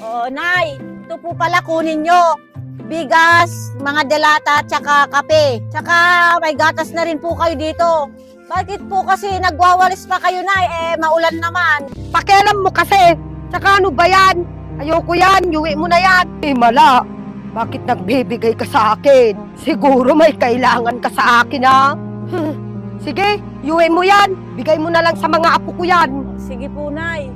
Oo, Nay. Ito po pala kunin nyo. Bigas, mga delata, tsaka kape. Tsaka may gatas na rin po kayo dito. Bakit po kasi nagwawalis pa kayo, Nay? Eh, maulan naman. Pakialam mo kasi. Tsaka ano ba yan? Ayoko yan. Yuwi mo na yan. Eh, mala. Bakit nagbibigay ka sa akin? Siguro may kailangan ka sa akin, ha? Sige, yuwi mo yan. Bigay mo na lang sa mga apo ko yan. Sige po, Nay.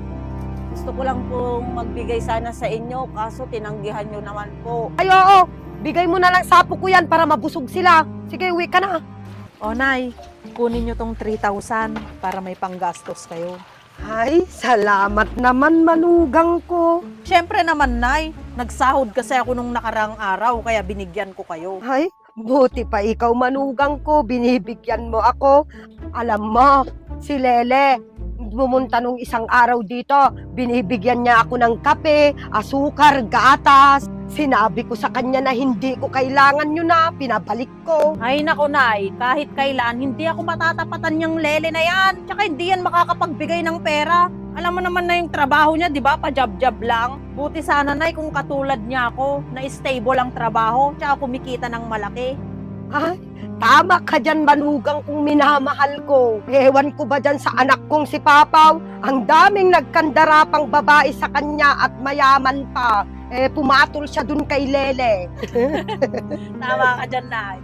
Gusto ko lang pong magbigay sana sa inyo, kaso tinanggihan nyo naman po. Ay, oo. Bigay mo na lang sa apo ko yan para mabusog sila. Sige, uwi ka na. O Nay, kunin nyo tong 3,000 para may panggastos kayo. Ay, salamat naman, manugang ko. Siyempre naman, Nay, nagsahod kasi ako nung nakarang araw kaya binigyan ko kayo. Ay, buti pa ikaw, manugang ko. Binibigyan mo ako. Alam mo, si Lele, bumunta nung isang araw dito, binibigyan niya ako ng kape, asukar, gatas. Sinabi ko sa kanya na hindi ko kailangan yun na, pinabalik ko. Ay nako, Nay, kahit kailan, hindi ako matatapatan yung lele na yan. Tsaka hindi yan makakapagbigay ng pera. Alam mo naman na yung trabaho niya, di ba? Pa-job-job lang. Buti sana, Nay, kung katulad niya ako, na stable ang trabaho, tsaka kumikita ng malaki. Ay, tama ka dyan, manugang kung minamahal ko. Ewan ko ba dyan sa anak kong si Papaw? Ang daming nagkandarapang babae sa kanya at mayaman pa. Eh, pumatol siya dun kay Lele. Tama ka dyan, Nay.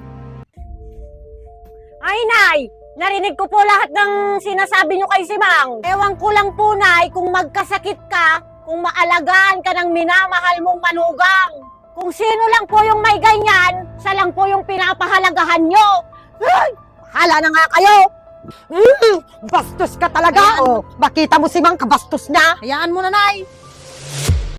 Ay, Nay! Narinig ko po lahat ng sinasabi nyo kay Simang. Ewan ko lang po, Nay, kung magkasakit ka, kung maalagaan ka ng minamahal mong manugang. Kung sino lang po yung may ganyan, yung pinapahalagahan nyo. Ay, hala na nga kayo. Mm, bastos ka talaga, Ayan. oh. Makita mo si Mang kabastos niya. Hayaan mo na, Nay.